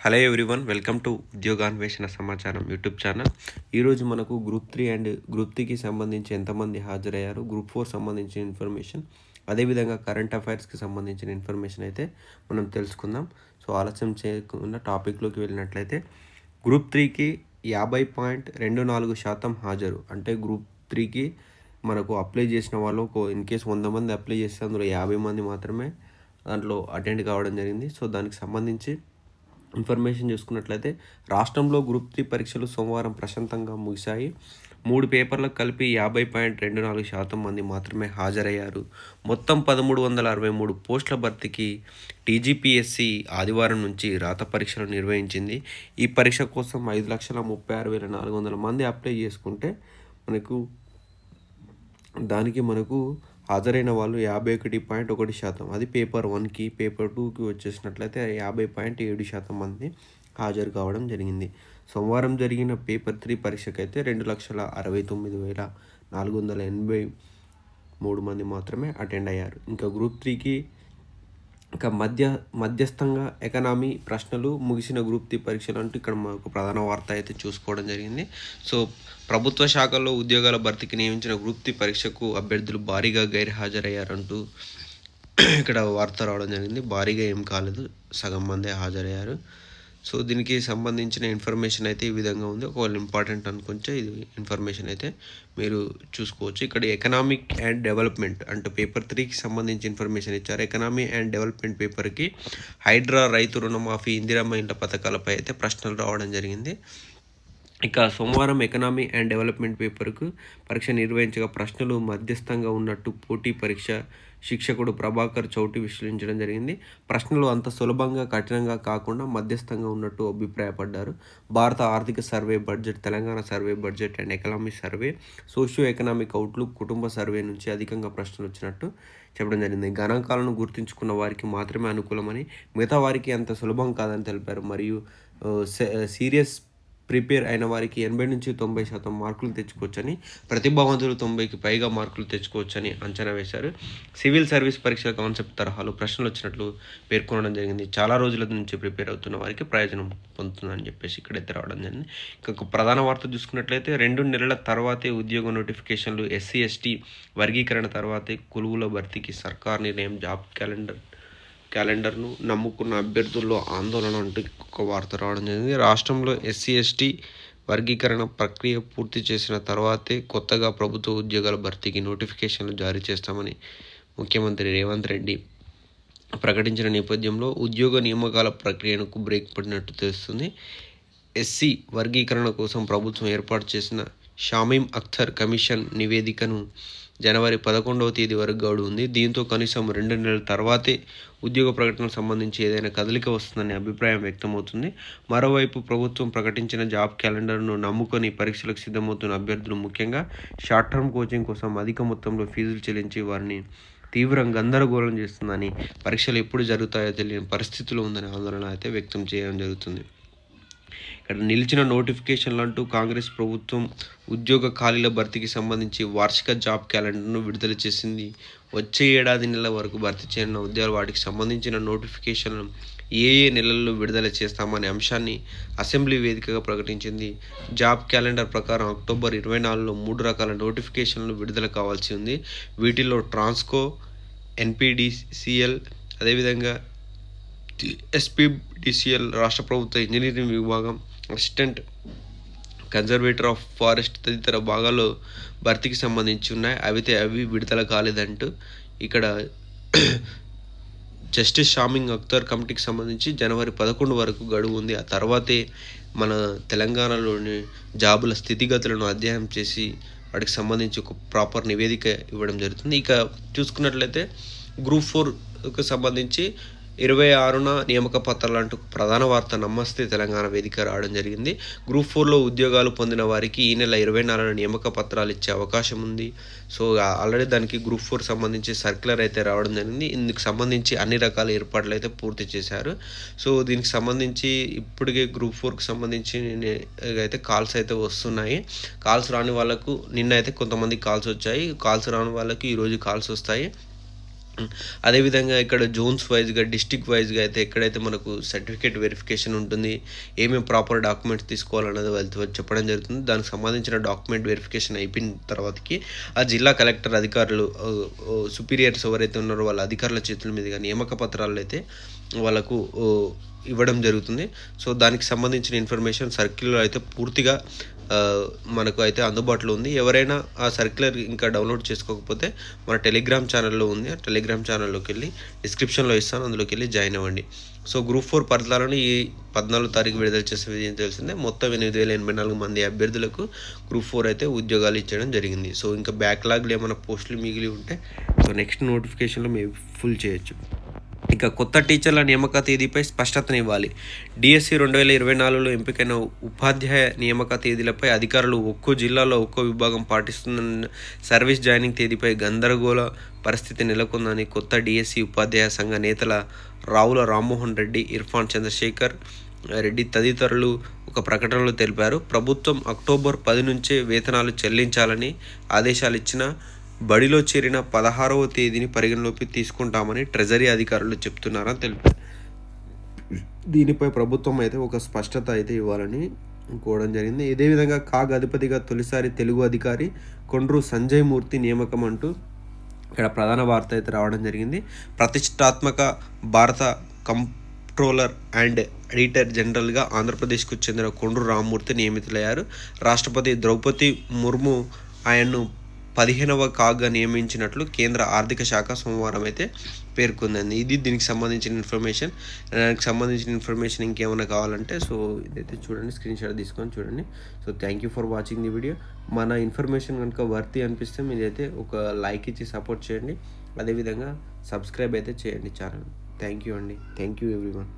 Hello everyone welcome to ఉద్యోగాన్వేషణ సమాచారం YouTube channel. ఈరోజు మనకు గ్రూప్ త్రీ అండ్ గ్రూప్ త్రీకి సంబంధించి ఎంతమంది హాజరయ్యారు గ్రూప్ ఫోర్ సంబంధించిన ఇన్ఫర్మేషన్ అదేవిధంగా కరెంట్ అఫైర్స్కి సంబంధించిన ఇన్ఫర్మేషన్ అయితే మనం తెలుసుకుందాం. సో ఆలస్యం చేయకుండా టాపిక్లోకి వెళ్ళినట్లయితే గ్రూప్ త్రీకి యాభై పాయింట్ రెండు నాలుగు శాతం హాజరు. అంటే గ్రూప్ త్రీకి మనకు అప్లై చేసిన వాళ్ళు ఇన్ కేస్ వంద మంది అప్లై చేస్తే అందులో యాభై మంది మాత్రమే దాంట్లో అటెండ్ కావడం జరిగింది. సో దానికి సంబంధించి ఇన్ఫర్మేషన్ చూసుకున్నట్లయితే రాష్ట్రంలో గ్రూప్ త్రీ పరీక్షలు సోమవారం ప్రశాంతంగా ముగిశాయి. మూడు పేపర్లకు కలిపి యాభై పాయింట్ రెండు నాలుగు శాతం మంది మాత్రమే హాజరయ్యారు. మొత్తం పదమూడు వందల అరవై మూడు పోస్టుల భర్తీకి టీజీపీఎస్సి ఆదివారం నుంచి రాత పరీక్షలు నిర్వహించింది. ఈ పరీక్ష కోసం ఐదు లక్షల ముప్పై ఆరు వేల నాలుగు వందల మంది అప్లై చేసుకుంటే మనకు దానికి మనకు హాజరైన వాళ్ళు యాభై ఒకటి పాయింట్ ఒకటి శాతం. అది పేపర్ వన్కి పేపర్ టూకి వచ్చేసినట్లయితే యాభై పాయింట్ ఏడు శాతం మంది హాజరు కావడం జరిగింది. సోమవారం జరిగిన పేపర్ త్రీ పరీక్షకైతే రెండు లక్షల అరవై తొమ్మిది వేల నాలుగు వందల ఎనభై మూడు మంది మాత్రమే అటెండ్ అయ్యారు. ఇంకా గ్రూప్ త్రీకి ఇక మధ్య మధ్యస్థంగా ఎకనామీ ప్రశ్నలు ముగిసిన గ్రూప్ త్రీ పరీక్షలు అంటూ ఇక్కడ మాకు ప్రధాన వార్త అయితే చూసుకోవడం జరిగింది. సో ప్రభుత్వ శాఖల్లో ఉద్యోగాల భర్తీకి నియమించిన గ్రూప్ త్రీ పరీక్షకు అభ్యర్థులు భారీగా గైర్హాజరయ్యారంటూ ఇక్కడ వార్త రావడం జరిగింది. భారీగా ఏం కాలేదు. సగం మందే హాజరయ్యారు. సో దీనికి సంబంధించిన ఇన్ఫర్మేషన్ అయితే ఈ విధంగా ఉంది. ఒకవేళ ఇంపార్టెంట్ అనుకుంటే ఇది ఇన్ఫర్మేషన్ అయితే మీరు చూసుకోవచ్చు. ఇక్కడ ఎకనామిక్ అండ్ డెవలప్మెంట్ అంటే పేపర్ త్రీకి సంబంధించి ఇన్ఫర్మేషన్ ఇచ్చారు. ఎకనామీ అండ్ డెవలప్మెంట్ పేపర్కి హైడ్రా రైతు రుణమాఫీ ఇందిరామ ఇండ్ల పథకాలపై అయితే ప్రశ్నలు రావడం జరిగింది. ఇక సోమవారం ఎకనామీ అండ్ డెవలప్మెంట్ పేపర్కు పరీక్ష నిర్వహించగా ప్రశ్నలు మధ్యస్థంగా ఉన్నట్టు పోటీ పరీక్ష శిక్షకుడు ప్రభాకర్ చౌటి విశ్లేషించడం జరిగింది. ప్రశ్నలు అంత సులభంగా కఠినంగా కాకుండా మధ్యస్థంగా ఉన్నట్టు అభిప్రాయపడ్డారు. భారత ఆర్థిక survey budget Telangana survey budget and economy survey socio economic outlook కుటుంబ సర్వే నుంచి అధికంగా ప్రశ్నలు వచ్చినట్టు చెప్పడం జరిగింది. గణాంకాలను గుర్తుంచుకున్న వారికి మాత్రమే అనుకూలమని మిగతా వారికి అంత సులభం కాదని తెలిపారు. మరియు సీరియస్ ప్రిపేర్ అయిన వారికి ఎనభై నుంచి తొంభై శాతం మార్కులు తెచ్చుకోవచ్చని ప్రతిభావంతులు తొంభైకి పైగా మార్కులు తెచ్చుకోవచ్చని అంచనా వేశారు. సివిల్ సర్వీస్ పరీక్షల కాన్సెప్ట్ తరహాలో ప్రశ్నలు వచ్చినట్లు పేర్కొనడం జరిగింది. చాలా రోజుల నుంచి ప్రిపేర్ అవుతున్న వారికి ప్రయోజనం పొందుతుందని చెప్పేసి ఇక్కడైతే రావడం జరిగింది. ఇంకొక ప్రధాన వార్త చూసుకున్నట్లయితే రెండు నెలల తర్వాతే ఉద్యోగ నోటిఫికేషన్లు ఎస్సీ ఎస్టీ వర్గీకరణ తర్వాతే కొలువుల భర్తీకి సర్కార్ నిర్ణయం జాబ్ క్యాలెండర్ క్యాలెండర్ను నమ్ముకున్న అభ్యర్థుల్లో ఆందోళన అంటూ ఒక వార్త రావడం జరిగింది. రాష్ట్రంలో ఎస్సీ ఎస్టీ వర్గీకరణ ప్రక్రియ పూర్తి చేసిన తర్వాతే కొత్తగా ప్రభుత్వ ఉద్యోగాల భర్తీకి నోటిఫికేషన్లు జారీ చేస్తామని ముఖ్యమంత్రి రేవంత్ రెడ్డి ప్రకటించిన నేపథ్యంలో ఉద్యోగ నియామకాల ప్రక్రియకు బ్రేక్ పడినట్టు తెలుస్తుంది. ఎస్సీ వర్గీకరణ కోసం ప్రభుత్వం ఏర్పాటు చేసిన షామీం అఖ్తర్ కమిషన్ నివేదికను జనవరి పదకొండవ తేదీ వరకు గడువు ఉంది. దీంతో కనీసం రెండు నెలల తర్వాతే ఉద్యోగ ప్రకటనకు సంబంధించి ఏదైనా కదలిక వస్తుందనే అభిప్రాయం వ్యక్తమవుతుంది. మరోవైపు ప్రభుత్వం ప్రకటించిన జాబ్ క్యాలెండర్ను నమ్ముకొని పరీక్షలకు సిద్ధమవుతున్న అభ్యర్థులు ముఖ్యంగా షార్ట్ టర్మ్ కోచింగ్ కోసం అధిక మొత్తంలో ఫీజులు చెల్లించి వారిని తీవ్రం గందరగోళం చేస్తుందని పరీక్షలు ఎప్పుడు జరుగుతాయో తెలియని పరిస్థితిలో ఉందనే ఆందోళన అయితే వ్యక్తం చేయడం జరుగుతుంది. ఇక్కడ నిలిచిన నోటిఫికేషన్లు అంటూ కాంగ్రెస్ ప్రభుత్వం ఉద్యోగ ఖాళీల భర్తీకి సంబంధించి వార్షిక జాబ్ క్యాలెండర్ను విడుదల చేసింది. వచ్చే ఏడాది నెలల వరకు భర్తీ చేయనున్న ఉద్యోగాలు వాటికి సంబంధించిన నోటిఫికేషన్లను ఏ ఏ నెలల్లో విడుదల చేస్తామనే అంశాన్ని అసెంబ్లీ వేదికగా ప్రకటించింది. జాబ్ క్యాలెండర్ ప్రకారం అక్టోబర్ ఇరవై నాలుగులో మూడు రకాల నోటిఫికేషన్లు విడుదల కావాల్సి ఉంది. వీటిలో ట్రాన్స్కో ఎన్పిడిసిఎల్ అదేవిధంగా ఎస్పీడిసిఎల్ రాష్ట్ర ప్రభుత్వ ఇంజనీరింగ్ విభాగం అసిస్టెంట్ కన్జర్వేటర్ ఆఫ్ ఫారెస్ట్ తదితర భాగాలు భర్తీకి సంబంధించి ఉన్నాయి. అయితే అవి విడుదల కాలేదంటూ ఇక్కడ జస్టిస్ షామింగ్ అక్తర్ కమిటీకి సంబంధించి జనవరి పదకొండు వరకు గడువు ఉంది. ఆ తర్వాతే మన తెలంగాణలోని జాబుల స్థితిగతులను అధ్యయనం చేసి వాటికి సంబంధించి ఒక ప్రాపర్ నివేదిక ఇవ్వడం జరుగుతుంది. ఇక చూసుకున్నట్లయితే గ్రూప్ ఫోర్కి సంబంధించి ఇరవై ఆరున నియామక పత్రాలు అంటూ ప్రధాన వార్త నమస్తే తెలంగాణ వేదిక రావడం జరిగింది. గ్రూప్ ఫోర్లో ఉద్యోగాలు పొందిన వారికి ఈ నెల ఇరవై నాలుగున నియామక పత్రాలు ఇచ్చే అవకాశం ఉంది. సో ఆల్రెడీ దానికి గ్రూప్ ఫోర్ సంబంధించి సర్క్యులర్ అయితే రావడం జరిగింది. ఇందుకు సంబంధించి అన్ని రకాల ఏర్పాట్లు అయితే పూర్తి చేశారు. సో దీనికి సంబంధించి ఇప్పటికే గ్రూప్ ఫోర్కి సంబంధించి అయితే కాల్స్ అయితే వస్తున్నాయి. కాల్స్ రాని వాళ్ళకు నిన్న అయితే కొంతమంది కాల్స్ వచ్చాయి. కాల్స్ రాని వాళ్ళకి ఈరోజు కాల్స్ వస్తాయి. అదేవిధంగా ఇక్కడ జోన్స్ వైజ్గా డిస్టిక్ వైజ్గా అయితే ఎక్కడైతే మనకు సర్టిఫికేట్ వెరిఫికేషన్ ఉంటుంది ఏమేమి ప్రాపర్ డాక్యుమెంట్స్ తీసుకోవాలన్నది వాళ్ళతో చెప్పడం జరుగుతుంది. దానికి సంబంధించిన డాక్యుమెంట్ వెరిఫికేషన్ అయిపోయిన తర్వాతకి ఆ జిల్లా కలెక్టర్ అధికారులు సుపీరియర్స్ ఎవరైతే ఉన్నారో వాళ్ళ అధికారుల చేతుల మీదుగా నియామక పత్రాలు అయితే వాళ్ళకు ఇవ్వడం జరుగుతుంది. సో దానికి సంబంధించిన ఇన్ఫర్మేషన్ సర్క్యులర్ అయితే పూర్తిగా మనకు అయితే అందుబాటులో ఉంది. ఎవరైనా ఆ సర్క్యులర్ ఇంకా డౌన్లోడ్ చేసుకోకపోతే మన టెలిగ్రామ్ ఛానల్లో ఉంది. ఆ టెలిగ్రామ్ ఛానల్లోకి వెళ్ళి డిస్క్రిప్షన్లో ఇస్తాను. అందులోకి వెళ్ళి జాయిన్ అవ్వండి. సో గ్రూప్ ఫోర్ ఫలితాలను ఈ పద్నాలుగు తారీఖు విడుదల చేసే విజయం తెలిసిందే. మొత్తం ఎనిమిది వేల ఎనభై నాలుగు మంది అభ్యర్థులకు గ్రూప్ ఫోర్ అయితే ఉద్యోగాలు ఇచ్చడం జరిగింది. సో ఇంకా బ్యాక్లాగ్లు ఏమైనా పోస్టులు మిగిలి ఉంటే సో నెక్స్ట్ నోటిఫికేషన్లో మేము ఫుల్ చేయొచ్చు. ఇక కొత్త టీచర్ల నియామక తేదీపై స్పష్టతనివ్వాలి. డిఎస్సి రెండు వేల ఇరవై నాలుగులో ఎంపికైన ఉపాధ్యాయ నియామక తేదీలపై అధికారులు ఒక్కో జిల్లాలో ఒక్కో విభాగం పాటిస్తున్న సర్వీస్ జాయినింగ్ తేదీపై గందరగోళ పరిస్థితి నెలకొందని కొత్త డిఎస్సి ఉపాధ్యాయ సంఘ నేతల రావుల రామ్మోహన్ రెడ్డి ఇర్ఫాన్ చంద్రశేఖర్ రెడ్డి తదితరులు ఒక ప్రకటనలో తెలిపారు. ప్రభుత్వం అక్టోబర్ పది నుంచే వేతనాలు చెల్లించాలని ఆదేశాలు ఇచ్చిన బడిలో చేరిన పదహారవ తేదీని పరిగణలోకి తీసుకుంటామని ట్రెజరీ అధికారులు చెప్తున్నారని తెలిపారు. దీనిపై ప్రభుత్వం అయితే ఒక స్పష్టత అయితే ఇవ్వాలని కోవడం జరిగింది. ఇదే విధంగా కాగ్ అధిపతిగా తొలిసారి తెలుగు అధికారి కొండ్రు సంజయ్ మూర్తి నియామకం అంటూ ఇక్కడ ప్రధాన వార్త అయితే రావడం జరిగింది. ప్రతిష్టాత్మక భారత కంట్రోలర్ అండ్ ఎడిటర్ జనరల్గా ఆంధ్రప్రదేశ్కు చెందిన కొండ్రు రామ్మూర్తి నియమితులయ్యారు. రాష్ట్రపతి ద్రౌపది ముర్ము ఆయన్ను పదిహేనవ కాగ్గా నియమించినట్లు కేంద్ర ఆర్థిక శాఖ సోమవారం అయితే పేర్కొందండి. ఇది దీనికి సంబంధించిన ఇన్ఫర్మేషన్. దానికి సంబంధించిన ఇన్ఫర్మేషన్ ఇంకేమైనా కావాలంటే సో ఇదైతే చూడండి స్క్రీన్ షాట్ తీసుకొని చూడండి. So thank you for watching the video. మన ఇన్ఫర్మేషన్ కనుక వర్తి అనిపిస్తే మీరైతే ఒక లైక్ ఇచ్చి సపోర్ట్ చేయండి. అదేవిధంగా సబ్స్క్రైబ్ అయితే చేయండి ఛానల్. థ్యాంక్ యూ అండి. Thank you everyone.